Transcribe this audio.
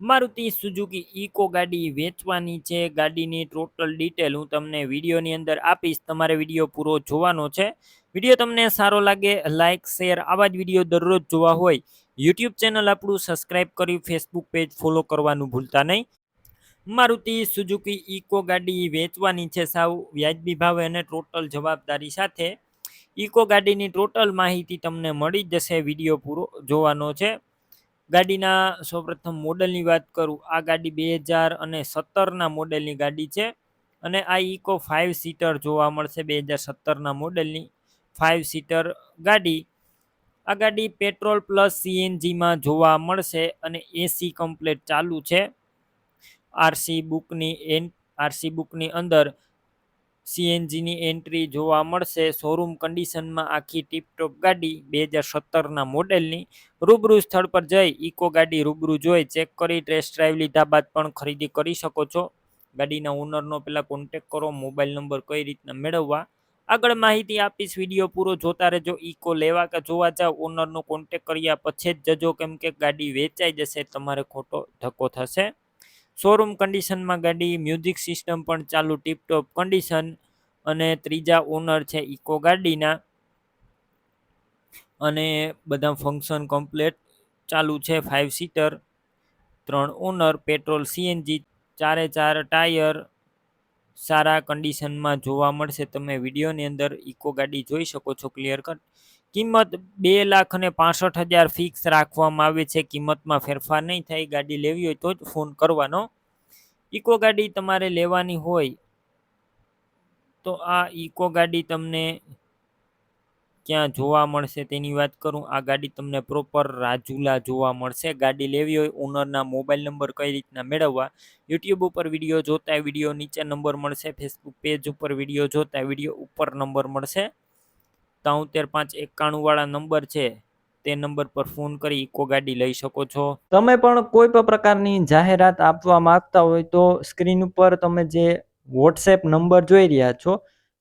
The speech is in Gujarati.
મારુતિ સુઝુકી ઇકો ગાડી વેચવાની છે. ગાડીની ટોટલ ડિટેલ હું તમને વિડીયોની અંદર આપીશ. તમારે વીડિયો પૂરો જોવાનો છે. વીડિયો તમને સારો લાગે લાઇક શેર આવા જ વીડિયો દરરોજ જોવા હોય યુટ્યુબ ચેનલ આપણું સબસ્ક્રાઇબ કરી ફેસબુક પેજ ફોલો કરવાનું ભૂલતા નહીં. મારુતિ સુઝુકી ઇકો ગાડી વેચવાની છે સાવ વ્યાજબી ભાવે અને ટોટલ જવાબદારી સાથે. ઇકો ગાડીની ટોટલ માહિતી તમને મળી જશે વીડિયો પૂરો જોવાનો છે. ગાડીના સૌપ્રથમ મોડલની વાત કરું, આ ગાડી બે હજાર અને સત્તરના મોડેલની ગાડી છે અને આ ઇકો ફાઇવ સીટર જોવા મળશે બે હજાર સત્તરના મોડેલની ફાઇવ સીટર ગાડી. આ ગાડી પેટ્રોલ પ્લસ સીએનજીમાં જોવા મળશે અને એસી કમ્પ્લેટ ચાલુ છે. આરસી બુકની એન, આરસી બુકની અંદર સીએનજીની એન્ટ્રી જોવા મળશે. શોરૂમ કન્ડિશનમાં આખી ટીપટોપ ગાડી બે હજાર સત્તરના મોડેલની રૂબરૂ સ્થળ પર જઈ ઇકો ગાડી રૂબરૂ જોઈ, ચેક કરી, ટેસ્ટ ડ્રાઈવ લીધા બાદ પણ ખરીદી કરી શકો છો. ગાડીના ઓનરનો પહેલાં કોન્ટેક કરો, મોબાઈલ નંબર કઈ રીતના મેળવવા. આગળ માહિતી આપીશ, વીડિયો પૂરો જોતા રહેજો, ઇકો લેવા કે જોવા જાવ. ઓનરનો કોન્ટેક કર્યા પછી જ જજો, કેમ કે ગાડી વેચાઈ જશે, તમારે ખોટો ધક્કો થશે. શોરૂમ કન્ડિશનમાં ગાડી મ્યુઝિક સિસ્ટમ પણ ચાલુ ટીપટોપ કન્ડિશન અને ત્રીજા ઓનર છે ઇકો ગાડીના. અને બધા ફંક્શન કમ્પ્લેટ ચાલુ છે ફાઇવ સીટર ત્રણ ઓનર પેટ્રોલ સીએનજી ચારે ચાર ટાયર સારા કન્ડિશનમાં જોવા મળશે. તમે વિડીયોની અંદર ઇકો ગાડી જોઈ શકો છો ક્લિયર કટ કિંમત બે લાખ અને પાસઠ હજાર ફિક્સ રાખવામાં આવે છે. કિંમતમાં ફેરફાર નહીં થાય, ગાડી લેવી હોય તો જ ફોન કરવાનો. ઇકો ગાડી તમારે લેવાની હોય તો આ ઇકો ગાડી તમને ક્યાં જોવા મળશે તેની વાત કરું? આ ગાડી તમને પ્રોપર રાજુલા જોવા મળશે. ગાડી લેવી હોય ઓનરના મોબાઈલ નંબર કઈ રીતના મેળવવા? યુટ્યુબ ઉપર વીડિયો જોતા વીડિયો નીચે નંબર મળશે. ફેસબુક પેજ ઉપર વીડિયો જોતા વીડિયો ઉપર નંબર મળશે. તોતેર પાંચ એકાણુંવાળા નંબર છે, તે નંબર પર ફોન કરી ઇકો ગાડી લઈ શકો છો. તમે પણ કોઈ પણ પ્રકારની જાહેરાત આપવા માંગતા હોય તો સ્ક્રીન ઉપર તમે જે વોટ્સએપ નંબર જોઈ રહ્યા છો